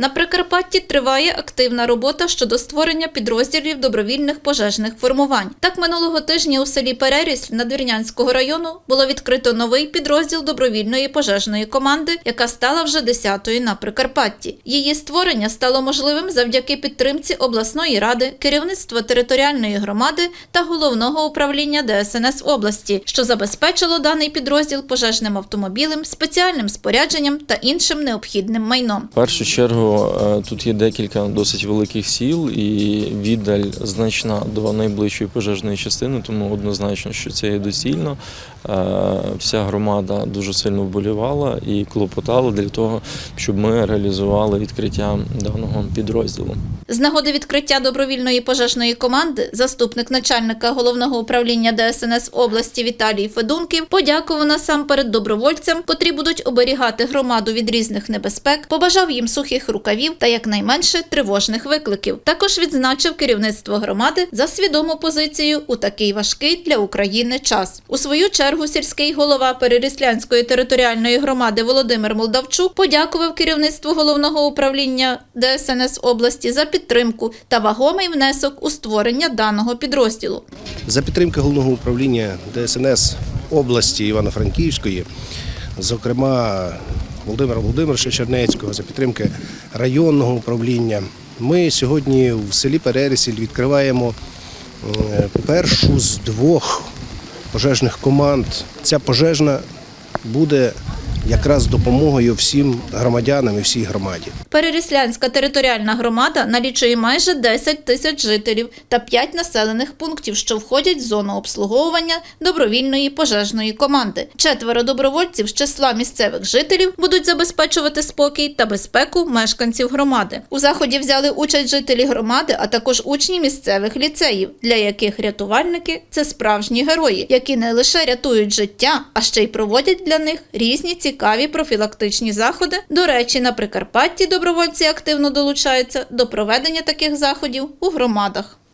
На Прикарпатті триває активна робота щодо створення підрозділів добровільних пожежних формувань. Так минулого тижня у селі Перерісль Надвірнянського району було відкрито новий підрозділ добровільної пожежної команди, яка стала вже десятою на Прикарпатті. Її створення стало можливим завдяки підтримці обласної ради, керівництва територіальної громади та головного управління ДСНС області, що забезпечило даний підрозділ пожежним автомобілем, спеціальним спорядженням та іншим необхідним майном. В першу чергу е, тут є декілька досить великих сіл, і віддаль значна до найближчої пожежної частини, тому однозначно, що це є доцільно. Е, Вся громада дуже сильно вболівала і клопотала для того, щоб ми реалізували відкриття даного підрозділу. З нагоди відкриття добровільної пожежної команди заступник начальника головного управління ДСНС області Віталій Федунків подякував насамперед добровольцям, котрі будуть оберігати громаду від різних небезпек, побажав їм сухих рукавів та якнайменше тривожних викликів. Також відзначив керівництво громади за свідому позицію у такий важкий для України час. У свою чергу сільський голова Переріслянської територіальної громади Володимир Молдавчук подякував керівництву головного управління ДСНС області за підтримку та вагомий внесок у створення даного підрозділу. За підтримки головного управління ДСНС області Івано-Франківської, зокрема Володимира Володимировича Чернецького, за підтримки районного управління, ми сьогодні в селі Перерісіль відкриваємо е, першу з двох пожежних команд. Ця пожежна буде якраз допомогою всім громадянам і всій громаді. Переріслянська територіальна громада налічує майже 10 тисяч жителів та 5 населених пунктів, що входять в зону обслуговування добровільної пожежної команди. Четверо добровольців з числа місцевих жителів будуть забезпечувати спокій та безпеку мешканців громади. У заході взяли участь жителі громади, а також учні місцевих ліцеїв, для яких рятувальники це справжні герої, які не лише рятують життя, а ще й проводять для них різні цікаві профілактичні заходи. До речі, на Прикарпатті добровольці активно долучаються до проведення таких заходів у громадах.